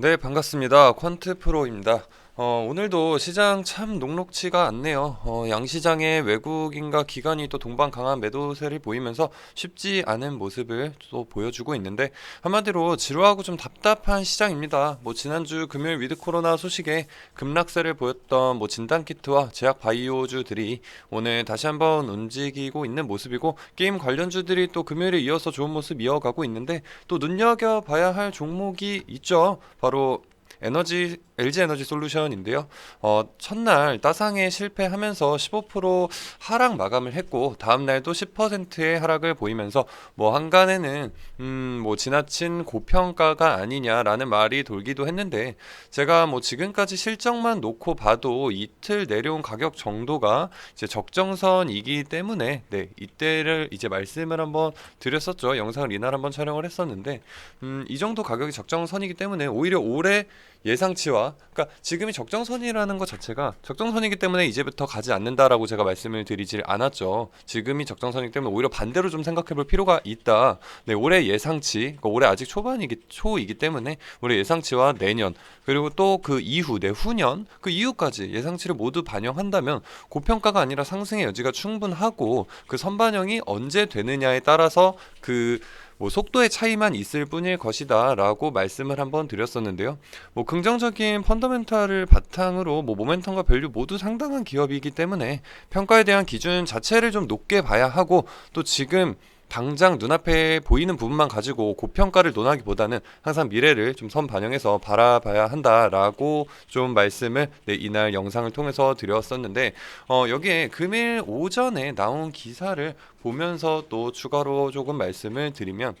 네, 반갑습니다. 퀀트 프로입니다. 어, 오늘도 시장 참 녹록치가 않네요. 어, 양시장에 외국인과 기관이 또 동반 강한 매도세를 보이면서 쉽지 않은 모습을 또 보여주고 있는데 한마디로 지루하고 좀 답답한 시장입니다. 뭐 지난주 금요일 위드 코로나 소식에 급락세를 보였던 뭐 진단 키트와 제약 바이오주들이 오늘 다시 한번 움직이고 있는 모습이고 게임 관련주들이 또 금요일에 이어서 좋은 모습 이어가고 있는데 또 눈여겨 봐야 할 종목이 있죠. 바로 에너지 LG 에너지 솔루션인데요. 어, 첫날 따상에 실패하면서 15% 하락 마감을 했고 다음 날도 10%의 하락을 보이면서 뭐 한간에는 음, 뭐 지나친 고평가가 아니냐라는 말이 돌기도 했는데 제가 뭐 지금까지 실적만 놓고 봐도 이틀 내려온 가격 정도가 이제 적정선이기 때문에 네, 이때를 이제 말씀을 한번 드렸었죠. 영상을 이날 한번 촬영을 했었는데 음, 이 정도 가격이 적정선이기 때문에 오히려 올해 예상치와 그러니까 지금이 적정선이라는 것 자체가 적정선이기 때문에 이제부터 가지 않는다라고 제가 말씀을 드리질 않았죠. 지금이 적정선이기 때문에 오히려 반대로 좀 생각해 볼 필요가 있다. 네, 올해 예상치, 그러니까 올해 아직 초반이기 초이기 때문에 올해 예상치와 내년 그리고 또 그 이후 내후년 그 이후까지 예상치를 모두 반영한다면 고평가가 아니라 상승의 여지가 충분하고 그 선반영이 언제 되느냐에 따라서 그 뭐 속도의 차이만 있을 뿐일 것이다라고 말씀을 한번 드렸었는데요. 뭐 긍정적인 펀더멘탈을 바탕으로 뭐 모멘텀과 밸류 모두 상당한 기업이기 때문에 평가에 대한 기준 자체를 좀 높게 봐야 하고 또 지금 당장 눈앞에 보이는 부분만 가지고 고평가를 논하기보다는 항상 미래를 좀 선 반영해서 바라봐야 한다라고 좀 말씀을 네, 이날 영상을 통해서 드렸었는데 어, 여기에 금일 오전에 나온 기사를 보면서 또 추가로 조금 말씀을 드리면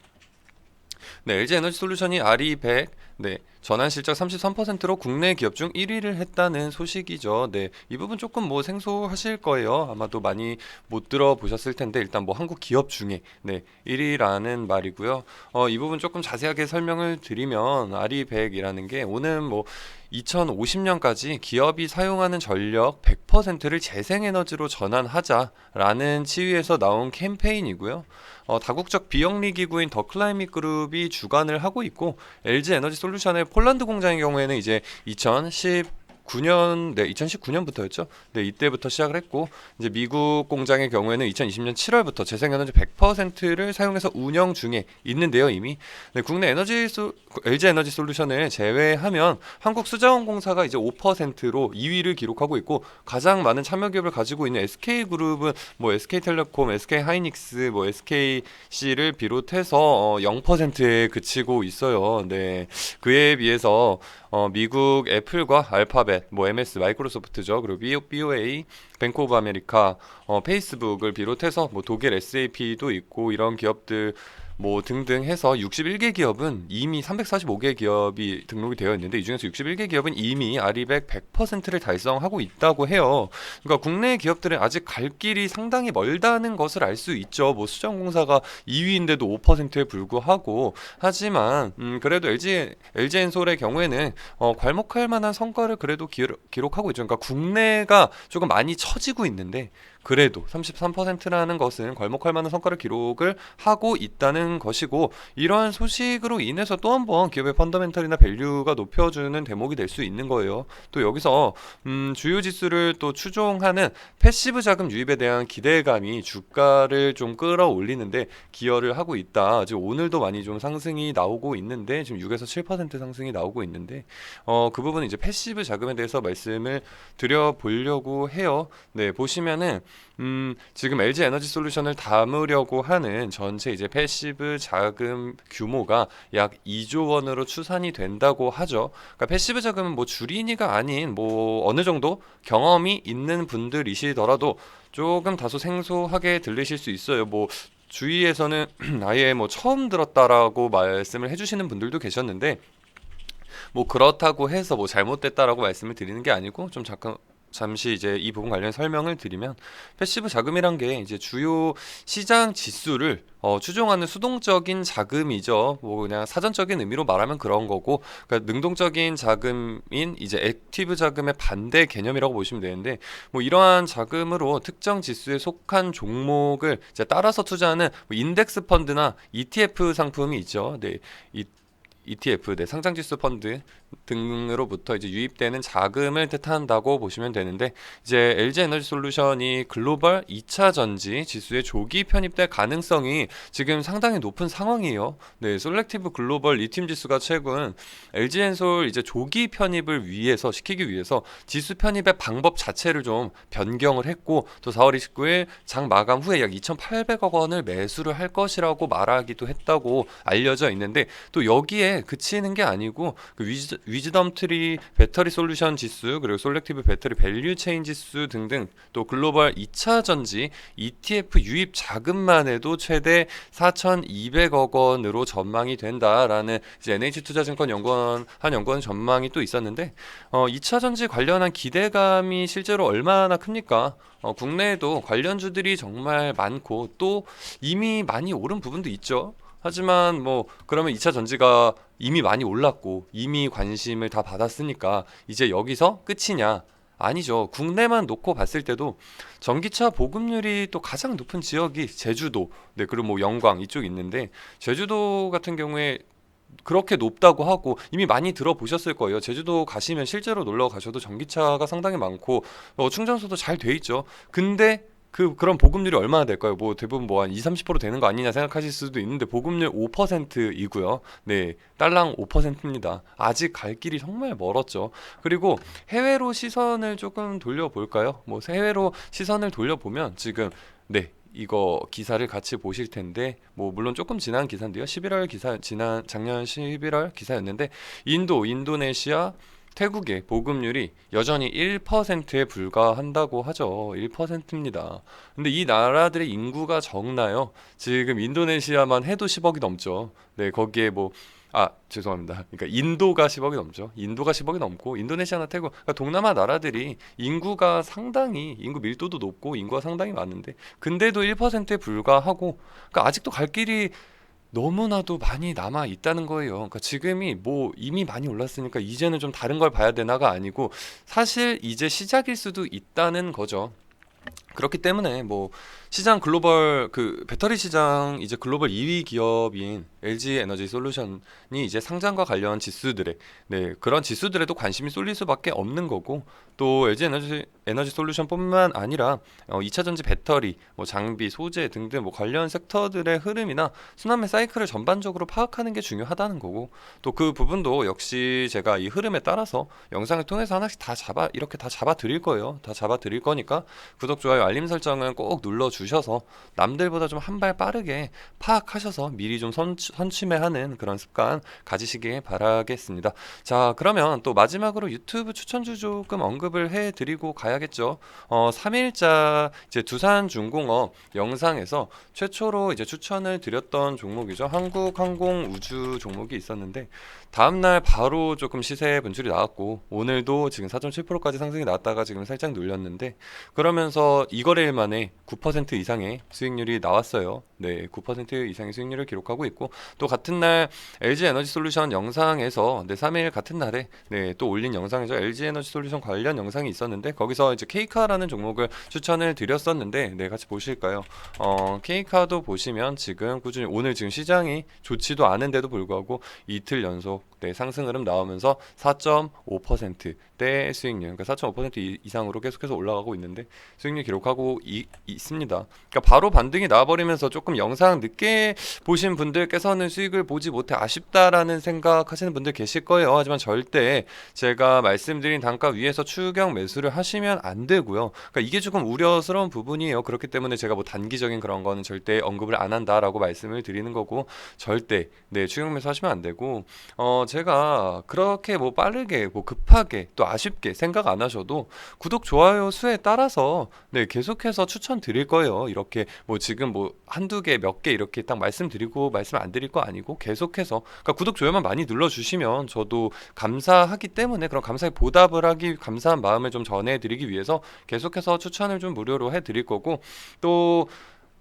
네, LG 에너지 솔루션이 RE100 네, 전환 실적 33%로 국내 기업 중 1위를 했다는 소식이죠. 네, 이 부분 조금 뭐 생소하실 거예요. 아마도 많이 못 들어보셨을 텐데 일단 뭐 한국 기업 중에 네, 1위라는 말이고요. 어, 이 부분 조금 자세하게 설명을 드리면 RE100이라는 게 오는 뭐 2050년까지 기업이 사용하는 전력 100%를 재생에너지로 전환하자라는 치위에서 나온 캠페인이고요. 어, 다국적 비영리 기구인 더 클라이밋 그룹이 주관을 하고 있고 LG 에너지 솔루션의 폴란드 공장의 경우에는 이제 2010 9년, 네, 2019년부터였죠. 네, 이때부터 시작을 했고 이제 미국 공장의 경우에는 2020년 7월부터 재생에너지 100%를 사용해서 운영 중에 있는데요, 이미. 네, 국내 에너지 소, LG 에너지 솔루션을 제외하면 한국 수자원공사가 이제 5%로 2위를 기록하고 있고 가장 많은 참여 기업을 가지고 있는 SK 그룹은 뭐 SK텔레콤, SK 하이닉스, 뭐 SKC를 비롯해서 어, 0%에 그치고 있어요. 네. 그에 비해서 어, 미국 애플과 알파벳, 뭐 MS, 마이크로소프트죠. 그리고 BOA, 뱅크 오브 아메리카, 어, 페이스북을 비롯해서 뭐 독일 SAP도 있고 이런 기업들 뭐 등등 해서 61개 기업은 이미 345개 기업이 등록이 되어 있는데 이 중에서 61개 기업은 이미 아리백 100%를 달성하고 있다고 해요. 그러니까 국내 기업들은 아직 갈 길이 상당히 멀다는 것을 알 수 있죠. 뭐 수정공사가 2위인데도 5%에 불구하고 하지만 음 그래도 LG LG엔솔의 경우에는 어 괄목할 만한 성과를 그래도 기록, 기록하고 있죠. 그러니까 국내가 조금 많이 처지고 있는데 그래도 33%라는 것은 괄목할 만한 성과를 기록을 하고 있다는 것이고 이러한 소식으로 인해서 또 한번 기업의 펀더멘털이나 밸류가 높여주는 대목이 될 수 있는 거예요. 또 여기서 음, 주요 지수를 또 추종하는 패시브 자금 유입에 대한 기대감이 주가를 좀 끌어올리는데 기여를 하고 있다. 지금 오늘도 많이 좀 상승이 나오고 있는데 지금 6에서 7% 상승이 나오고 있는데 어, 그 부분은 이제 패시브 자금에 대해서 말씀을 드려 보려고 해요. 네, 보시면은 음, 지금 LG 에너지 솔루션을 담으려고 하는 전체 이제 패시브 자금 규모가 약 2조 원으로 추산이 된다고 하죠. 그러니까 패시브 자금은 뭐 줄이니가 아닌 뭐 어느 정도 경험이 있는 분들이시더라도 조금 다소 생소하게 들리실 수 있어요. 뭐 주위에서는 아예 뭐 처음 들었다라고 말씀을 해주시는 분들도 계셨는데 뭐 그렇다고 해서 뭐 잘못됐다라고 말씀을 드리는 게 아니고 좀 잠깐 잠시 이제 이 부분 관련 설명을 드리면 패시브 자금이란 게 이제 주요 시장 지수를 어, 추종하는 수동적인 자금이죠. 뭐 그냥 사전적인 의미로 말하면 그런 거고, 그러니까 능동적인 자금인 이제 액티브 자금의 반대 개념이라고 보시면 되는데, 뭐 이러한 자금으로 특정 지수에 속한 종목을 이제 따라서 투자하는 뭐 인덱스 펀드나 ETF 상품이 있죠. 네, 이 ETF, 네, 상장지수 펀드 등으로부터 이제 유입되는 자금을 뜻한다고 보시면 되는데 이제 LG 에너지 솔루션이 글로벌 2차 전지 지수에 조기 편입될 가능성이 지금 상당히 높은 상황이에요. 네, 솔렉티브 글로벌 리튬 지수가 최근 LG 엔솔 이제 조기 편입을 위해서 시키기 위해서 지수 편입의 방법 자체를 좀 변경을 했고 또 4월 29일 장 마감 후에 약 2,800억 원을 매수를 할 것이라고 말하기도 했다고 알려져 있는데 또 여기에 그치는 게 아니고 그 위즈, 위즈덤 트리 배터리 솔루션 지수 그리고 솔렉티브 배터리 밸류 체인 지수 등등 또 글로벌 2차 전지 ETF 유입 자금만 해도 최대 4,200억 원으로 전망이 된다라는 이제 NH투자증권 연구원 한 연구원 전망이 또 있었는데 어, 2차 전지 관련한 기대감이 실제로 얼마나 큽니까? 어, 국내에도 관련주들이 정말 많고 또 이미 많이 오른 부분도 있죠. 하지만 뭐 그러면 2차 전지가 이미 많이 올랐고 이미 관심을 다 받았으니까 이제 여기서 끝이냐? 아니죠. 국내만 놓고 봤을 때도 전기차 보급률이 또 가장 높은 지역이 제주도, 네 그리고 뭐 영광 이쪽 있는데 제주도 같은 경우에 그렇게 높다고 하고 이미 많이 들어보셨을 거예요. 제주도 가시면 실제로 놀러 가셔도 전기차가 상당히 많고 어, 충전소도 잘 돼 있죠. 근데 그 그런 보급률이 얼마나 될까요? 뭐 대부분 뭐 한 2, 30% 되는 거 아니냐 생각하실 수도 있는데 보급률 5%이고요. 네. 딸랑 5%입니다. 아직 갈 길이 정말 멀었죠. 그리고 해외로 시선을 조금 돌려 볼까요? 뭐 해외로 시선을 돌려 보면 지금 네. 이거 기사를 같이 보실 텐데 뭐 물론 조금 지난 기사인데요. 11월 기사 지난 작년 11월 기사였는데 인도, 인도네시아 태국의 보급률이 여전히 1%에 불과한다고 하죠. 1%입니다. 근데 이 나라들의 인구가 적나요? 지금 인도네시아만 해도 10억이 넘죠. 네, 거기에 뭐 아, 죄송합니다. 그러니까 인도가 10억이 넘죠. 인도가 10억이 넘고 인도네시아나 태국, 그러니까 동남아 나라들이 인구가 상당히 인구 밀도도 높고 인구가 상당히 많은데 근데도 1%에 불과하고 그러니까 아직도 갈 길이 너무나도 많이 남아 있다는 거예요. 그러니까 지금이 뭐 이미 많이 올랐으니까 이제는 좀 다른 걸 봐야 되나가 아니고 사실 이제 시작일 수도 있다는 거죠. 그렇기 때문에 뭐 시장 글로벌 그 배터리 시장 이제 글로벌 2위 기업인 LG 에너지 솔루션이 이제 상장과 관련 지수들에 네 그런 지수들에도 관심이 쏠릴 수밖에 없는 거고 또 LG 에너지 에너지 솔루션뿐만 아니라 어, 2차 전지 배터리 뭐 장비 소재 등등 뭐 관련 섹터들의 흐름이나 순환매 사이클을 전반적으로 파악하는 게 중요하다는 거고 또 그 부분도 역시 제가 이 흐름에 따라서 영상을 통해서 하나씩 다 잡아 이렇게 다 잡아 드릴 거예요. 다 잡아 드릴 거니까 구독 좋아요 알림 설정은 꼭 눌러 주셔서 남들보다 좀 한 발 빠르게 파악하셔서 미리 좀 선, 선취매하는 그런 습관 가지시길 바라겠습니다. 자, 그러면 또 마지막으로 유튜브 추천주 조금 언급을 해 드리고 가야겠죠. 어, 3일자 이제 두산 중공업 영상에서 최초로 이제 추천을 드렸던 종목이죠. 한국 항공 우주 종목이 있었는데 다음날 바로 조금 시세 분출이 나왔고 오늘도 지금 4.7%까지 상승이 나왔다가 지금 살짝 눌렸는데 그러면서 이거래일 만에 9% 이상의 수익률이 나왔어요. 네, 9% 이상의 수익률을 기록하고 있고 또 같은 날 LG 에너지 솔루션 영상에서 네, 3일 같은 날에 네, 또 올린 영상에서 LG 에너지 솔루션 관련 영상이 있었는데 거기서 이제 케이카라는 종목을 추천을 드렸었는데 네, 같이 보실까요? 어, 케이카도 보시면 지금 꾸준히 오늘 지금 시장이 좋지도 않은데도 불구하고 이틀 연속 네, 상승 흐름 나오면서 4.5%대 수익률, 그러니까 4.5% 이상으로 계속해서 올라가고 있는데 수익률 기록하고 이, 있습니다. 그러니까 바로 반등이 나와버리면서 조금 영상 늦게 보신 분들께서는 수익을 보지 못해 아쉽다라는 생각하시는 분들 계실 거예요. 하지만 절대 제가 말씀드린 단가 위에서 추경 매수를 하시면 안 되고요. 그러니까 이게 조금 우려스러운 부분이에요. 그렇기 때문에 제가 뭐 단기적인 그런 거는 절대 언급을 안 한다라고 말씀을 드리는 거고 절대 네 추경 매수 하시면 안 되고 어 제가 그렇게 뭐 빠르게 뭐 급하게 또 아쉽게 생각 안 하셔도 구독 좋아요 수에 따라서 네 계속해서 추천 드릴 거예요. 이렇게 뭐 지금 뭐 한두 개 몇 개 이렇게 딱 말씀드리고 말씀 안 드릴 거 아니고 계속해서 그러니까 구독 좋아요만 많이 눌러 주시면 저도 감사하기 때문에 그런 감사의 보답을 하기 감사한 마음을 좀 전해 드리기 위해서 계속해서 추천을 좀 무료로 해 드릴 거고 또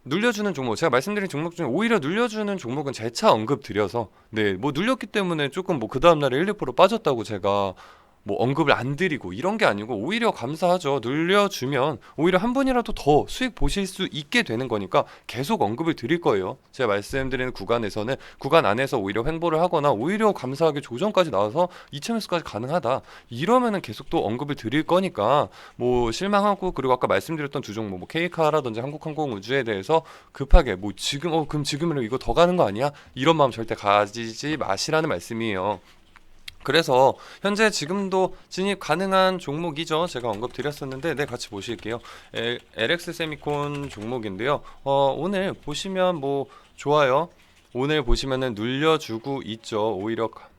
눌려주는 종목 제가 말씀드린 종목 중에 오히려 눌려주는 종목은 재차 언급 드려서 네 뭐 눌렸기 때문에 조금 뭐 그 다음 날에 1, 2% 빠졌다고 제가 뭐 언급을 안 드리고 이런 게 아니고 오히려 감사하죠. 늘려주면 오히려 한 분이라도 더 수익 보실 수 있게 되는 거니까 계속 언급을 드릴 거예요. 제가 말씀드리는 구간에서는 구간 안에서 오히려 횡보를 하거나 오히려 감사하게 조정까지 나와서 2,000에서까지 가능하다. 이러면은 계속 또 언급을 드릴 거니까 뭐 실망하고 그리고 아까 말씀드렸던 두 종목 뭐 케이카라든지 한국항공우주에 대해서 급하게 뭐 지금 어 그럼 지금이라도 이거 더 가는 거 아니야? 이런 마음 절대 가지지 마시라는 말씀이에요. 그래서 현재 지금도 진입 가능한 종목이죠. 제가 언급 드렸었는데 네 같이 보실게요. 에, LX 세미콘 종목인데요. 어, 오늘 보시면 뭐 좋아요. 오늘 보시면은 눌려주고 있죠. 오히려 가-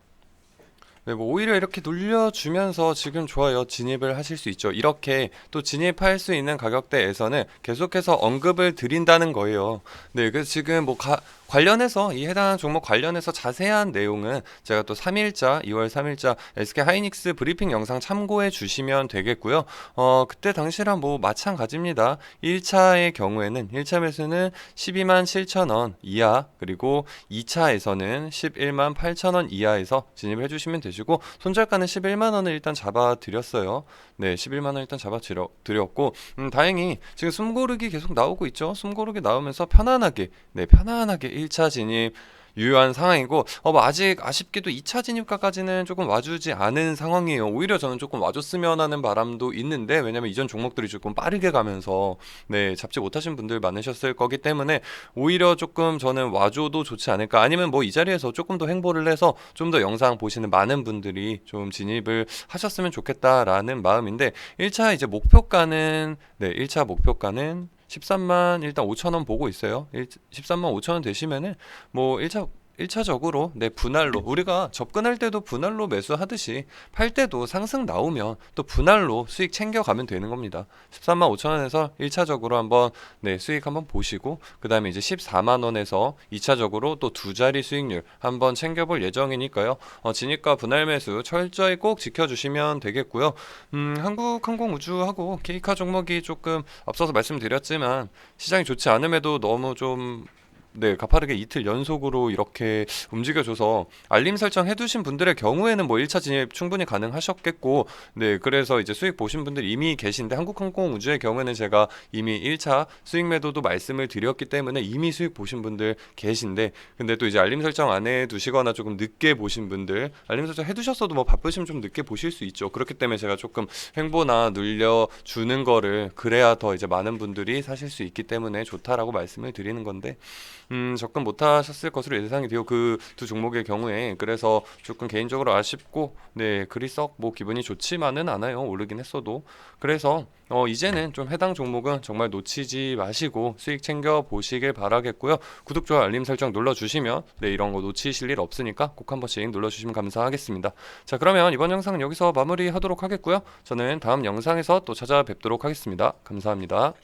네, 뭐 오히려 이렇게 눌려주면서 지금 좋아요. 진입을 하실 수 있죠. 이렇게 또 진입할 수 있는 가격대에서는 계속해서 언급을 드린다는 거예요. 네, 그래서 지금 뭐 가, 관련해서 이 해당 종목 관련해서 자세한 내용은 제가 또 3일자, 2월 3일자 SK 하이닉스 브리핑 영상 참고해 주시면 되겠고요. 어, 그때 당시랑 뭐 마찬가지입니다. 1차의 경우에는 1차 매수는 12만 7천 원 이하 그리고 2차에서는 11만 8천 원 이하에서 진입해 주시면 되 시고 손절가는 11만 원을 일단 잡아 드렸어요. 네, 11만 원 일단 잡아 드렸고 음, 다행히 지금 숨고르기 계속 나오고 있죠. 숨고르기 나오면서 편안하게 네, 편안하게 1차 진입 유효한 상황이고 어, 뭐 아직 아쉽게도 2차 진입가까지는 조금 와주지 않은 상황이에요. 오히려 저는 조금 와줬으면 하는 바람도 있는데 왜냐면 이전 종목들이 조금 빠르게 가면서 네 잡지 못하신 분들 많으셨을 거기 때문에 오히려 조금 저는 와줘도 좋지 않을까 아니면 뭐 이 자리에서 조금 더 행보를 해서 좀 더 영상 보시는 많은 분들이 좀 진입을 하셨으면 좋겠다라는 마음인데 1차 이제 목표가는 네 1차 목표가는 13만 일단 5천 원 보고 있어요. 1, 13만 5천 원 되시면은 뭐 1차 1차적으로 네 분할로 우리가 접근할 때도 분할로 매수하듯이 팔 때도 상승 나오면 또 분할로 수익 챙겨가면 되는 겁니다. 13만 5천 원에서 1차적으로 한번 네 수익 한번 보시고 그 다음에 이제 14만 원에서 2차적으로 또 두 자리 수익률 한번 챙겨볼 예정이니까요. 어, 진입과 분할 매수 철저히 꼭 지켜주시면 되겠고요. 음, 한국항공우주하고 케이카 종목이 조금 앞서서 말씀드렸지만 시장이 좋지 않음에도 너무 좀 네, 가파르게 이틀 연속으로 이렇게 움직여줘서 알림 설정 해두신 분들의 경우에는 뭐 1차 진입 충분히 가능하셨겠고, 네, 그래서 이제 수익 보신 분들 이미 계신데 한국항공우주의 경우에는 제가 이미 1차 수익 매도도 말씀을 드렸기 때문에 이미 수익 보신 분들 계신데, 근데 또 이제 알림 설정 안 해두시거나 조금 늦게 보신 분들, 알림 설정 해두셨어도 뭐 바쁘시면 좀 늦게 보실 수 있죠. 그렇기 때문에 제가 조금 횡보나 늘려주는 거를 그래야 더 이제 많은 분들이 사실 수 있기 때문에 좋다라고 말씀을 드리는 건데, 음, 접근 못하셨을 것으로 예상이 돼요. 그 두 종목의 경우에 그래서 조금 개인적으로 아쉽고 네 그리 썩뭐 기분이 좋지만은 않아요. 오르긴 했어도 그래서 어, 이제는 좀 해당 종목은 정말 놓치지 마시고 수익 챙겨 보시길 바라겠고요. 구독 좋아요 알림 설정 눌러 주시면 네 이런 거 놓치실 일 없으니까 꼭 한 번씩 눌러 주시면 감사하겠습니다. 자 그러면 이번 영상은 여기서 마무리하도록 하겠고요. 저는 다음 영상에서 또 찾아뵙도록 하겠습니다. 감사합니다.